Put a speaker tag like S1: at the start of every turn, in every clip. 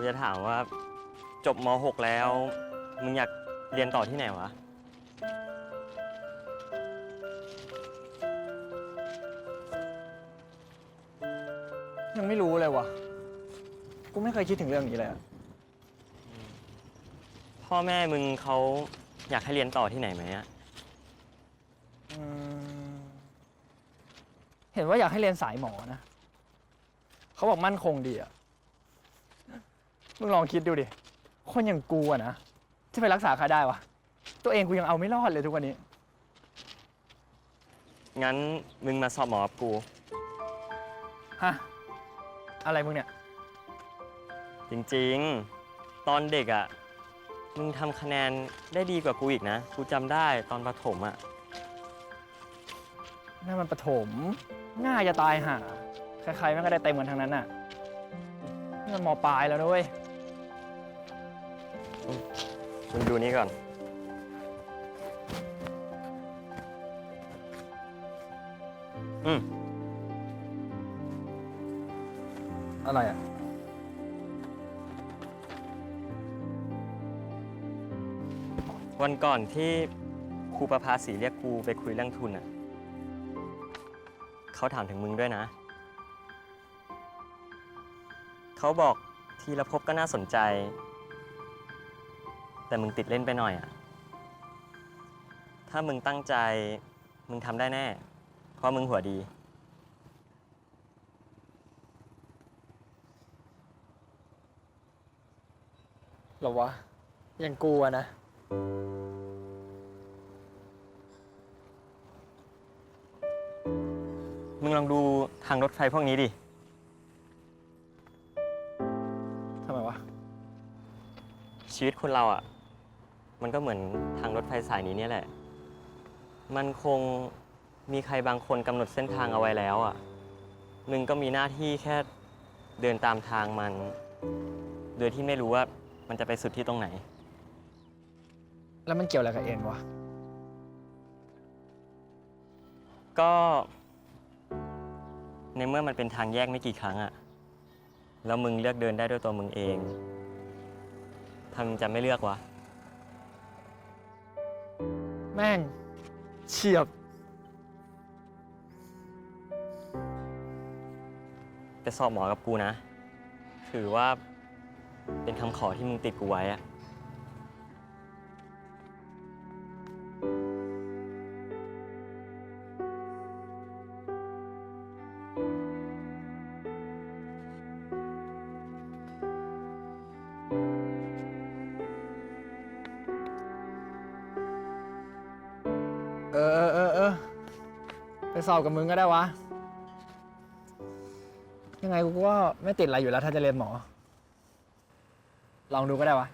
S1: กูจะถามว่าจบม .6 แล้ว มึงอยากเรียนต่อที่ไหนวะ
S2: ยังไม่รู้เลยวะกูไม่เคยคิดถึงเรื่องนี้เลยอะ
S1: พ่อแม่มึงเขาอยากให้เรียนต่อที่ไหนไหมอะ
S2: อืมเห็นว่าอยากให้เรียนสายหมอนะ เขาบอกมั่นคงดีอะ มึงลองคิดดูดิ คนอย่างกูอะนะที่ไปรักษาใครได้วะ ตัวเองกูยังเอาไม่รอดเลยทุกวันนี้
S1: งั้นมึงมาสอบหมอกับกู
S2: ฮะ อะไรมึงเนี่ย
S1: จริงๆ ตอนเด็กอะมึงทำคะแนนได้ดีกว่ากูอีกนะ กูจำได้ตอนประถมอะ
S2: นั่นมันประถม ง่ายจะตายห่า ใครๆแม่งก็ได้เต็มกันทั้งนั้นน่ะนี่มันมปลายแล้วนะเว้ย
S1: มึงดูนี่ก่อน อืม
S2: อะไรอะ
S1: วันก่อนที่ครูประภาสีเรียกกูไปคุยเรื่องทุนอะ เขาถามถึงมึงด้วยนะ เขาบอกทีละภพก็น่าสนใจ แต่มึงติดเล่นไปหน่อยอะถ้ามึงตั้งใจ มึงทำได้แน่ เพราะมึงหัวดี
S2: หรอวะอย่างกูอะนะ
S1: มึงลองดูทางรถไฟพวกนี้ดิ
S2: ทำไมวะ
S1: ชีวิตคนเราอะ มันก็เหมือนทางรถไฟสายนี้เนี่ยแหละ มันคงมีใครบางคนกำหนดเส้นทางเอาไว้แล้วอะมึงก็มีหน้าที่แค่เดินตามทางมัน โดยที่ไม่รู้ว่ามันจะไปสุดที่ตรงไหน
S2: แล้วมันเกี่ยวอะไรกับเอ็นวะ
S1: ก็ ในเมื่อมันเป็นทางแยกไม่กี่ครั้งอะแล้วมึงเลือกเดินได้ด้วยตัวมึงเองทำไมมึงจะไม่เลือกวะ
S2: แม่ง เฉียบ
S1: ไปสอบหมอกับกูนะ ถือว่าเป็นคำขอที่มึงติดกูไว้อะ
S2: สอบกับมึงก็ได้วะ ยังไงกูก็ไม่ติดอะไรอยู่แล้วถ้าจะเรียนหมอ ลองดูก็ได้วะ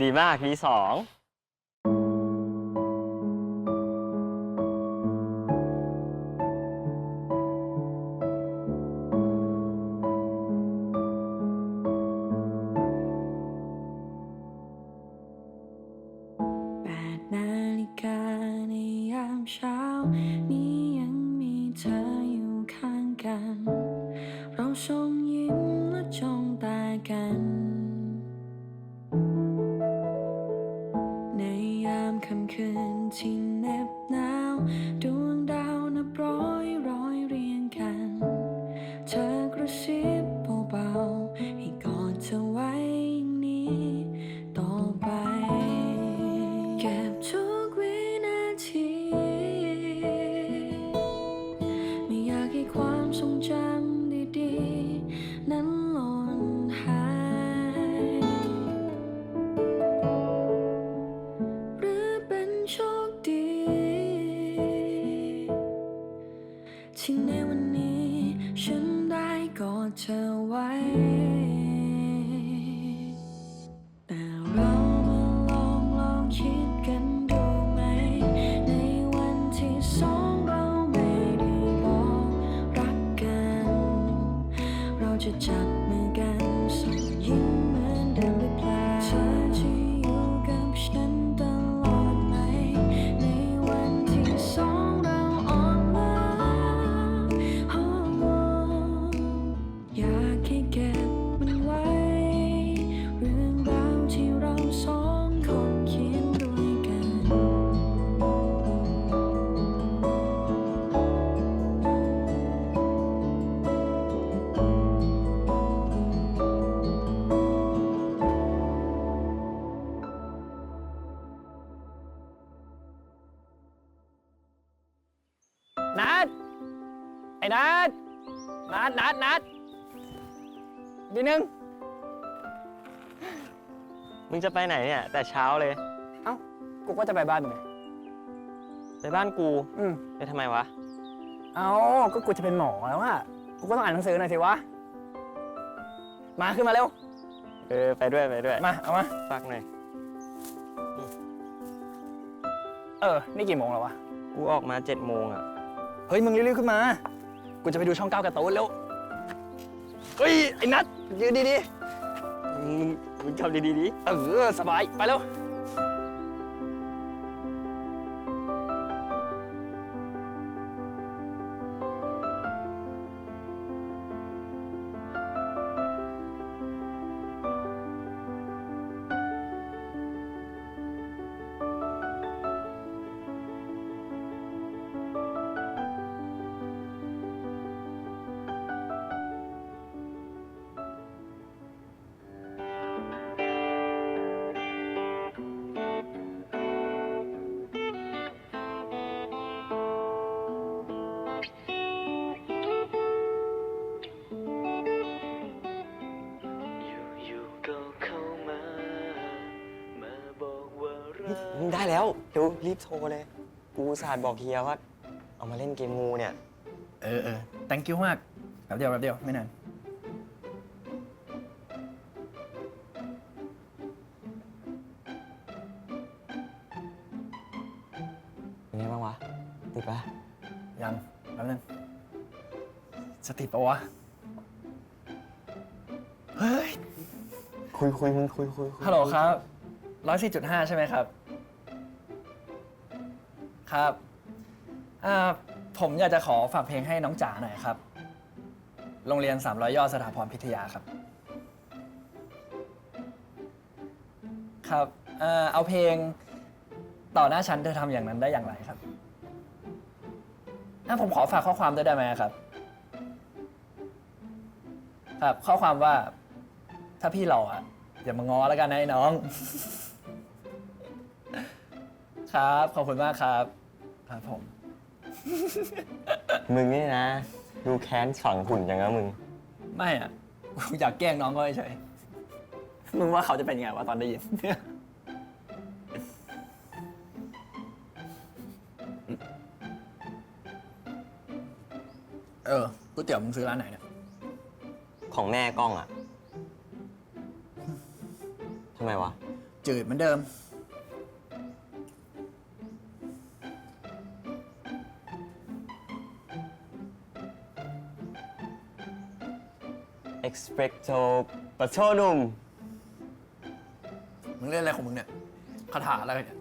S1: ดีมากดีสอง
S3: แปดนาฬิกาในยามเช้า นัดนัดนัดนัดนิดนึงมึงจะไป
S1: ไหนเนี่ย แต่เช้าเลย
S2: เอ้า กูก็จะไปบ้านมึงไง
S1: ไปบ้านกู
S2: อืม
S1: ไปทำไมวะ
S2: เอ้า ก็กูจะเป็นหมอแล้วอะกูก็ต้องอ่านหนังสือหน่อยสิวะ มาขึ้นมาเร็ว
S1: เออ ไปด้วยไปด้วย
S2: มา เอามา
S1: ฝากหน่อย
S2: เออ นี่กี่โมงแล้ววะ
S1: กูออกมาเจ็ดโมงอะ
S2: เฮ้ย มึงรีบๆขึ้นมา กูจะไปดูช่องเก้าการ์ตูนแล้วเฮ้ย ไอ้นัทยืนดี
S1: มึงมึงทำดีๆดี
S2: เออสบาย ไป
S1: แล้ว เดี๋ยวรีบโทรเลย กูอุตสาดบอกเฮียว่า เอามาเล่นเกมงูเนี่ย
S2: เออเออ thank you มากแป๊บเดียวแป๊บเดียวไม่นาน
S1: เป็นไงบ้างวะ ติดปะ
S2: ยังแป๊บนึงสติปะวะ เฮ้ย
S1: คุยคุยมึงคุยคุยคุย
S2: ฮัลโหลครับร้อยสี่จุดห้าใช่ไหมครับ ครับอ่าผมอยากจะขอฝากเพลงให้น้องจ๋าหน่อยครับ โรงเรียน 300ยอดสถาพรพิทยาครับ ครับเอ่อเอาเพลงต่อหน้าชั้นเธอทำอย่างนั้นได้อย่างไรครับถ้าผมขอฝากข้อความด้วยได้ไหมครับ ครับข้อความว่า ถ้าพี่หล่ออะอย่ามาง้อแล้วกันนะไอ้น้อง ครับ ขอบคุณมากครับ ครับผม
S1: มึงนี่นะ ดูแค้นฝังหุ่นอย่างนั้นมึง
S2: ไม่อะกูอยากแกล้งน้องก็เฉยๆมึงว่าเขาจะเป็นยังไงวะตอนได้ยิน เออก๋วยเตี๋ยวมึงซื้อร้านไหนเนี่ย
S1: ของแม่กล้องอะทำไมวะ
S2: จืดเหมือนเดิม
S1: expecto patronum
S2: มึงเล่นอะไรของมึงเนี่ยคาถาอะไรเนี่ย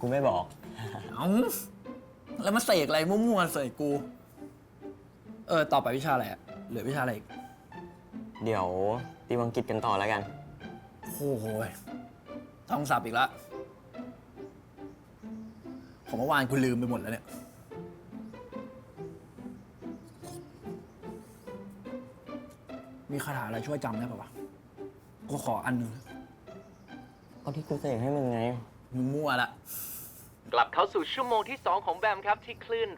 S1: กูไม่บอก
S2: เอ้าแล้วมาเสกอะไรมั่วๆใส่กู เออ ต่อไปวิชาอะไรอะเหลือวิชาอะไรอีก
S1: เดี๋ยวตีวังกิจกันต่อแล้วกัน
S2: โอ้โหยต้องสับอีกแล้วผมเมื่อวานกูลืมไปหมดแล้วเนี่ย มีคาถาอะไรช่วยจำได้ปะวะกูขออันหนึง
S1: เอาที่กูเสกให้มึงไง
S2: มึงมั่วละ
S4: กลับเข้าสู่ชั่วโมงที่ 2 ของแบมครับที่คลื่น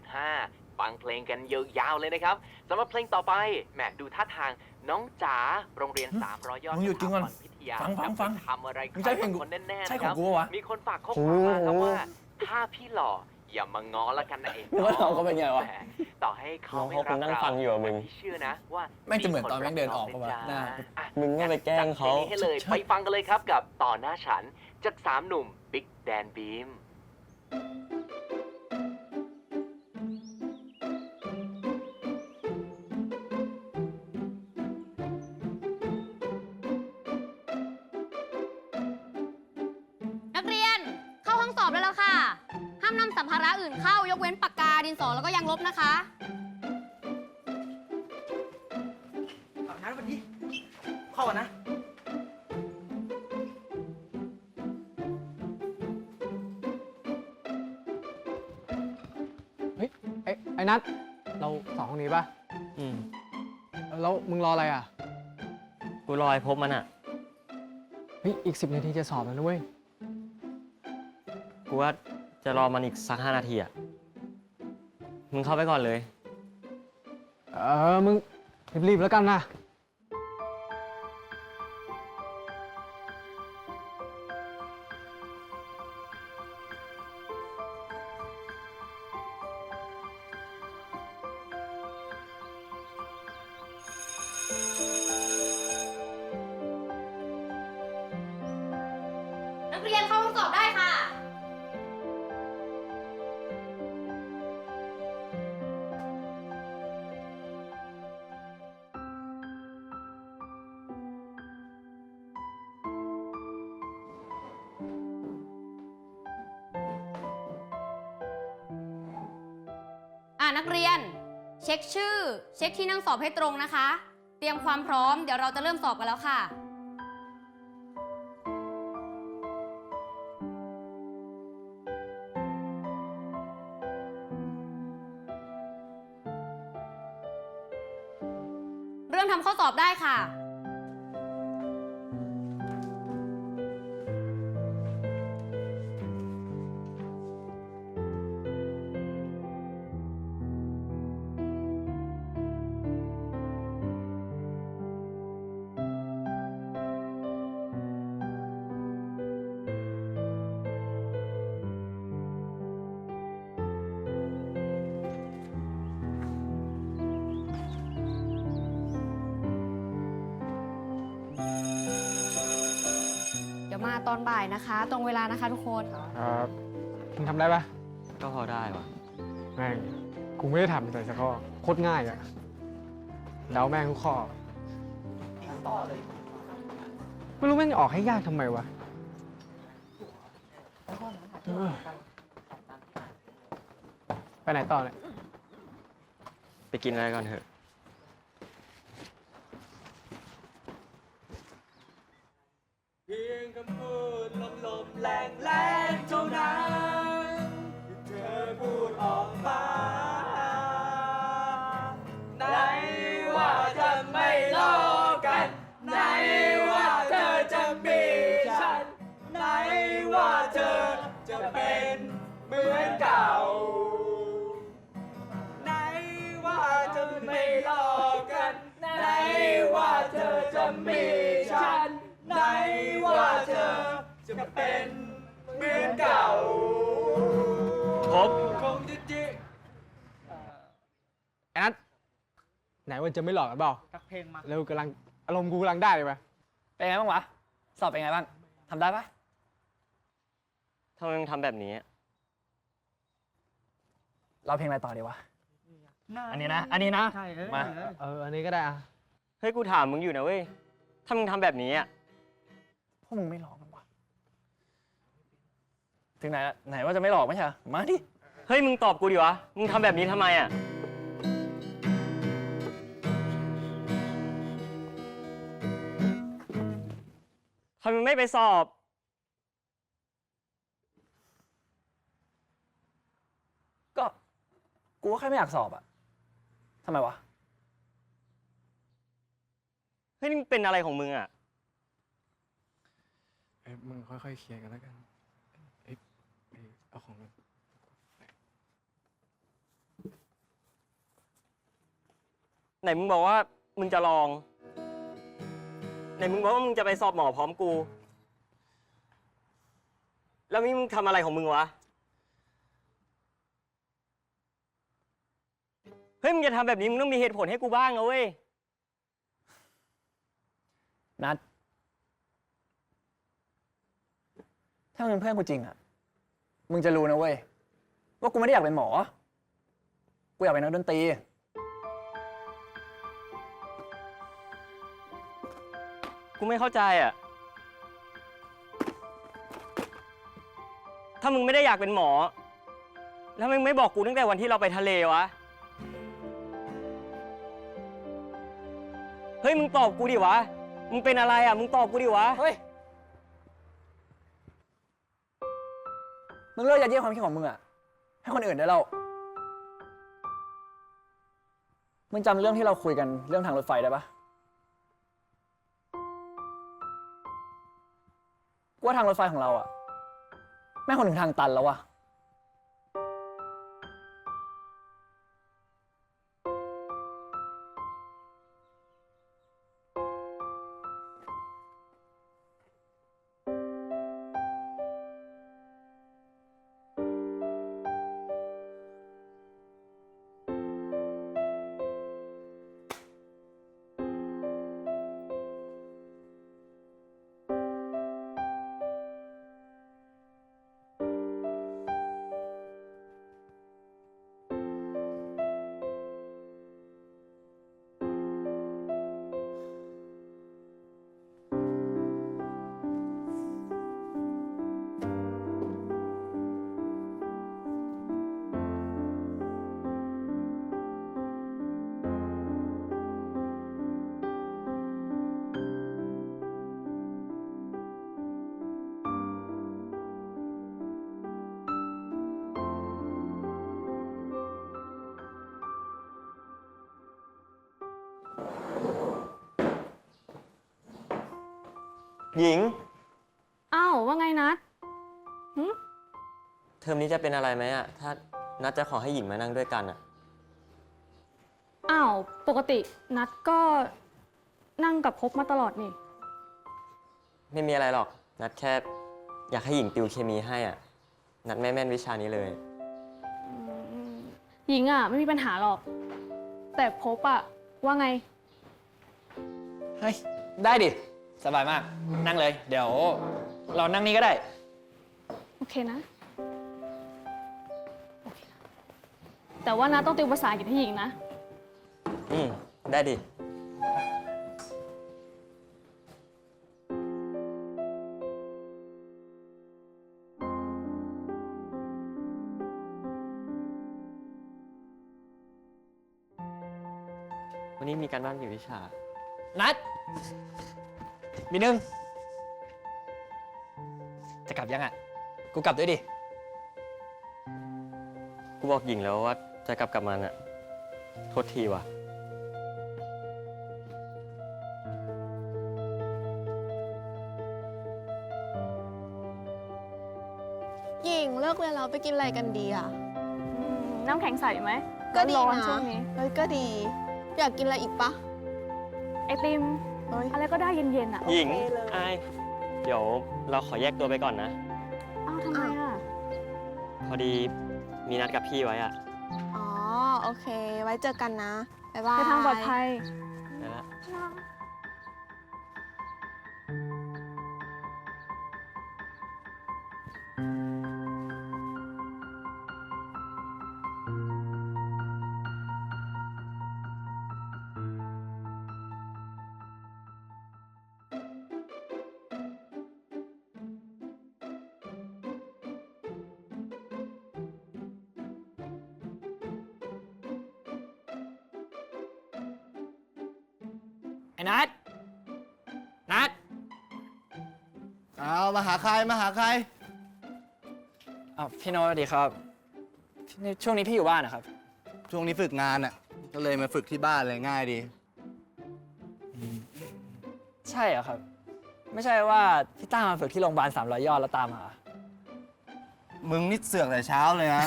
S4: 104.5 ฟังเพลงกันยาวๆเลยนะครับสำหรับเพลงต่อไปแหมดูท่าทางน้องจ๋าโรงเรียน 300 ยอด
S2: มึงหยุดกินก่อน
S4: สถาบัพิทยา
S2: ฟังฟังฟัง
S4: ทำอะไร
S2: มึงใช่เพลงกู
S4: คนแน่ๆ
S2: ใช่
S4: นะ
S2: ข
S4: ค
S2: อง
S4: รับ
S2: กูปะวะ
S4: มีคนฝากข้อความมาครับว่าถ้าพี่หล่อ อย่ามาง้อแล้วกันนะเอง
S2: มึงว่าเราก็เป็นไงวะ
S4: ต่อให้เขาไม่
S1: น้องเขาค
S4: รั
S1: ง
S4: ก
S1: นั่ง
S4: เรา
S1: ฟังอยู่อะมึง
S4: พี่เชื่อนะว่า
S2: แม่งจะเหมือนตอนแม่งเดินออกปะวะ
S4: มีคน
S2: หน้า
S4: รักเราอะ
S1: มึงก็ไปแกล้งเขา
S4: จัดพลนี้ให้เลยไปฟังกันเลยครับกับต่อหน้าฉันจากสามหนุ่มบิ๊กแว้
S5: นปากกาดินสอแล้วก็ยางลบนะคะ
S6: นัดวันนี้เข้าก่อนนะ
S7: เฮ้ยไอ้ไอ้นัทเราสองคนนี้ป่ะ
S1: อืม
S7: เออแล้วมึงรออะไรอะ
S1: กูรอให้พบมันอะ
S7: เฮ้ย อีกสิบนาทีจะสอบแล้วนะเว้ย
S1: กูว่าจะรอมันอีกสักห้านาทีอะ มึงเข้าไปก่อนเลย
S7: เออ มึงรีบๆแล้วกันนะ
S5: เช็คชื่อ เช็คที่นั่งสอบให้ตรงนะคะ เตรียมความพร้อมเดี๋ยวเราจะเริ่มสอบกันแล้วค่ะ เริ่มทำข้อสอบได้ค่ะ เดี๋ยวมาตอนบ่ายนะคะ ตรงเวลานะคะทุกคน
S7: ครับมึงทำได้ปะ
S1: ก็พอได้วะ
S7: แม่งกูไม่ได้ทำแต่สักข้อโคตรง่ายอะเดาแม่งทุกข้อไม่รู้แม่งออกให้ยากทำไมวะเออไปไหนต่อเนี่ย
S1: ไปกินอะไรก่อนเถอะ
S6: เพียง คำพูดลมลมแรงแรงเท่านั้นเธอพูดออกมาไหนว่าจะไม่ลอกกันไหนว่าเธอจะมีฉันไหนว่าเธอจะเป็นเหมือนเก่าไหนว่าจะไม่ลอกกันไหนว่าเธอจะมี ก่า
S1: พบ
S6: คงจะจิ
S7: ไอ้นัทไหนว่าจะไม่หลอกกันเปล่า
S6: ทักเพลงมา
S7: เร็วกำลังอารมณ์กูกำลังได้เลยปะ
S2: เป็นไงบ้างวะ สอบเป็นไงบ้างทำได้ปะ
S1: ทำไมมึงทำแบบนี้
S2: เราเพลงอะไรต่อดีวะ อันนี้นะ อันนี้นะ
S6: ใช่เออ
S2: มา
S7: เอออันนี้ก็ได้อะ
S1: เฮ้ยกูถามมึงอยู่นะเว้ย ถ้ามึงทำแบบนี้อะ
S2: พวกมึงไม่หลอกกันวะ ถึงไหนละไหนว่าจะไม่หลอกไม่ใช่เหรอมาดิ
S1: เฮ้ย มึงตอบกูดิวะ มึงทำแบบนี้ทำไมอะ ทำไมมึงไม่ไปสอบ
S2: ก็กูก็แค่ไม่อยากสอบอะทำไมวะ
S1: เฮ้ยนี่มึงเป็นอะไรของมึงอะ
S7: เอ้ยมึงค่อยๆเคลียร์กันแล้วกันเอ้ย เอาของน
S1: ไหนมึงบอกว่ามึงจะลอง ไหนมึงบอกว่ามึงจะไปสอบหมอพร้อมกู แล้วนี่มึงทำอะไรของมึงวะ เฮ้ยมึงจะทำแบบนี้มึงต้องมีเหตุผลให้กูบ้างนะเว้ย
S2: นัด ถ้ามึงเป็นเพื่อนกูจริงอะ มึงจะรู้นะเว้ย ว่ากูไม่ได้อยากเป็นหมอ กูอยากเป็นนักดนตรี
S1: กูไม่เข้าใจอะ ถ้ามึงไม่ได้อยากเป็นหมอ แล้วมึงไม่บอกกูตั้งแต่วันที่เราไปทะเลวะ เฮ้ย มึงตอบกูดิวะ มึงเป็นอะไรอะ มึงตอบกูดิวะ
S2: เฮ้ย มึงเลิกยัดเยียดความคิดของมึงอะให้คนอื่นได้แล้วมึงจำเรื่องที่เราคุยกันเรื่องทางรถไฟได้ปะกูว่าทางรถไฟของเราอะแม่งคนถึงทางตันแล้วอะ
S1: หญิง
S5: อ้าวว่าไงนัด
S1: เทอมนี้จะเป็นอะไรไหมอะถ้านัดจะขอให้หญิงมานั่งด้วยกันอะ
S5: อ้าวปกตินัดก็นั่งกับพบมาตลอดนี่
S1: ไม่มีอะไรหรอก นัดแค่ อยากให้หญิงติวเคมีให้อะนัดไม่แม่นวิชานี้เลย
S5: หญิงอะไม่มีปัญหาหรอก แต่พบอะว่าไง
S2: เฮ้ย ได้ดิ สบายมาก นั่งเลย เดี๋ยว เรานั่งนี่ก็ได้
S5: โอเคนะ โอเคนะ แต่ว่านัดต้องติวภาษาอังกฤษให้หญิงนะ
S1: อืม ได้ดิ วันนี้มีการบ้านกี่วิชา
S2: นัด มีหนึ่งจะกลับยังอะ กูกลับด้วยดิ
S1: กูบอกหญิงแล้วว่าจะกลับกับมันอะโทษทีว่ะ
S8: หญิงเลิกเรียนแล้วไปกินอะไรกันดีอะ
S5: น้ำแข็งใสไหม
S8: ก็ดี
S5: ร้อน
S8: นะ
S5: ช่วงนี้
S8: เฮ้ยก็ดี อยากกินอะไรอีกปะ
S5: ไอติม
S8: เฮ้ย
S5: อะไรก็ได้เย็นๆอะ
S1: หญิง
S8: โอเคเลย
S1: อายเดี๋ยวเราขอแยกตัวไปก่อนนะ
S5: อ้าวทำไมอะ
S1: พอดีมีนัดกับพี่ไว้อะ
S8: อ๋อ โอเค ไว้เจอกันนะ บ๊ายบาย
S5: ไปทางปลอดภัย
S2: อ้นัดนัด
S9: เอามาหาใครมาหาใคร
S2: อ้าวพี่โน้ตสวัสดีครับนี่ช่วงนี้พี่อยู่บ้านนะครับ
S9: ช่วงนี้ฝึกงานอะ ก็เลยมาฝึกที่บ้านเลยง่ายดี
S2: ใช่เหรอครับ ไม่ใช่ว่าพี่ต้ามาฝึกที่โรงพยาบาล300ยอดแล้วตามหา
S9: มึงนี่เสือกแต่เช้าเลยนะ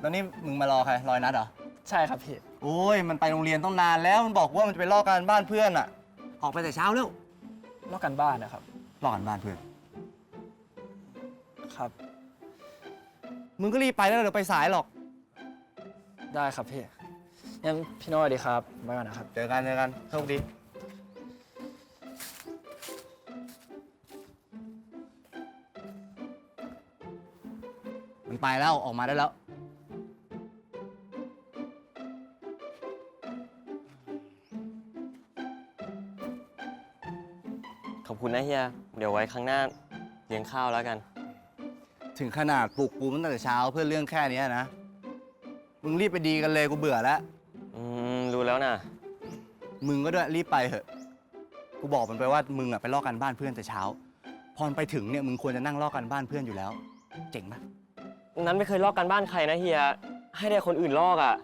S9: แล้วนี่มึงมารอใครรอยนัดเหรอ
S2: ใช่ครับพี่
S9: โอ้ยมันไปโรงเรียนต้องนานแล้วมันบอกว่ามันจะไปลอกการบ้านเพื่อนอะออกไปแต่เช้าแล้ว
S2: ลอกกันบ้านนะครับ
S9: ลอกการบ้านเพื่อน
S2: ครับ
S9: มึงก็รีบไปแล้วเดี๋ยวไปสายหรอก
S2: ได้ครับพี่งั้นพี่โน้ตสวัสดีครับไว้ก่อนนะครับ
S9: เจอกันเจอกันโชคดี มันไปแล้วออกมาได้แล้ว
S1: คุณนะเฮีย เดี๋ยวไว้ครั้งหน้าเลี้ยงข้าวแล้วกัน
S9: ถึงขนาดปลุกกูตั้งแต่เช้าเพื่อเรื่องแค่เนี้ยนะ มึงรีบไปดีกันเลยกูเบื่อแล้ว
S1: อืม รู้แล้วนะ
S9: มึงก็ด้วยรีบไปเถอะ กูบอกมันไปว่ามึงอะไปลอกกันบ้านเพื่อนแต่เช้า พอมันไปถึงเนี่ยมึงควรจะนั่งลอกกันบ้านเพื่อนอยู่แล้ว เจ๋งปะ
S1: นั้นไม่เคยลอกกันบ้านใครนะเฮีย ให้ได้คนอื่นลอกอะ่ะ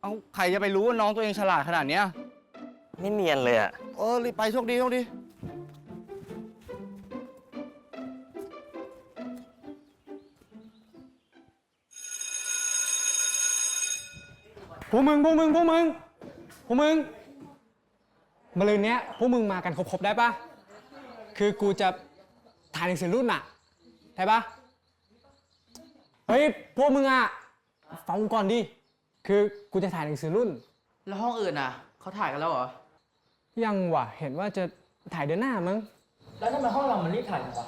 S9: เอ้าใครจะไปรู้ว่าน้องตัวเองฉลาดขนาดเนี้ย
S1: ไม่เนียนเลยอะ่ะ
S9: เออรีบไปโชคดีโชคดี
S7: พวกมึงพวกมึงพวกมึงพวกมึงมาลืนเนี้ยพวกมึงมากันครบๆได้ปะคือกูจะถ่ายหนังสือรุ่นอะได้ปะเฮ้ยพวกมึงอะฟังกูก่อนดิ คือกูจะถ่ายหนังสือรุ่น
S10: แล้วห้องอื่นอะเขาถ่ายกันแล้วเหรอ
S7: ยังวะเห็นว่าจะถ่ายเดือนหน้ามั้ง
S2: แล้วทำไมห้องเรามันรีบถ่ายจังวะ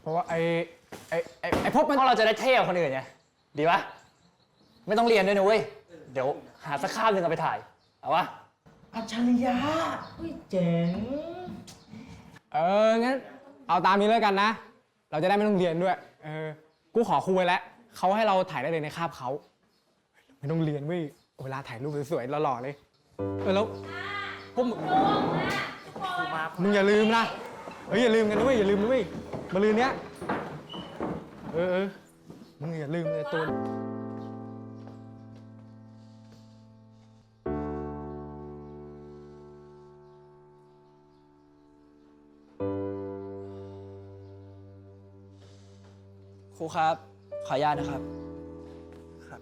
S7: เพราะว่าไอ้ไอ้ไอ้ไอ้พวกมัน
S2: ห้องเราจะได้เท่กว่าคนอื่นไงดีปะไม่ต้องเรียนด้วยนะเว้ย เดี๋ยวหาสักคาบหนึ่งเอาไปถ่าย เอาวะ
S10: อัจฉริยะอุ้ยเจ๋ง
S7: เออ งั้น เอาตามนี้แล้วกันนะ เราจะได้ไม่ต้องเรียนด้วย เออ กูขอครูไว้แล้ว เขาให้เราถ่ายได้เลยในคาบเขา ไม่ต้องเรียนเว้ย เวลาถ่ายรูปสวยๆหล่อๆเลย เออแล้วพวกมึงมึงอย่าลืมนะ เฮ้ยอย่าลืมกันนะเว้ยอย่าลืมนะเว้ยมาลืนเนี้ย เออเออมึงอย่าลืมเลยตัว
S2: ครูครับ ขออนุญาตนะครับ ครับ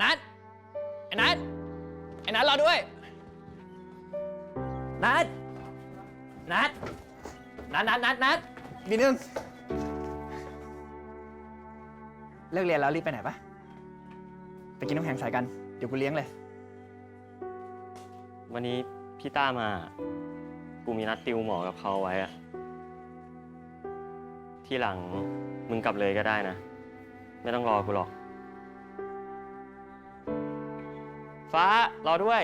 S2: นัดไอ้นัดไอ้นัดรอด้วย นัดนัดนัดนัดนัดนัดมีนึง เลิกเรียนแล้วรีบไปไหนปะไปกินน้ำแข็งใสกัน เดี๋ยวกูเลี้ยงเลย
S1: วันนี้พี่ต้ามา กูมีนัดติวหมอกับเขาไว้อะที่หลังมึงกลับเลยก็ได้นะ ไม่ต้องรอกูหรอก ฟ้ารอด้วย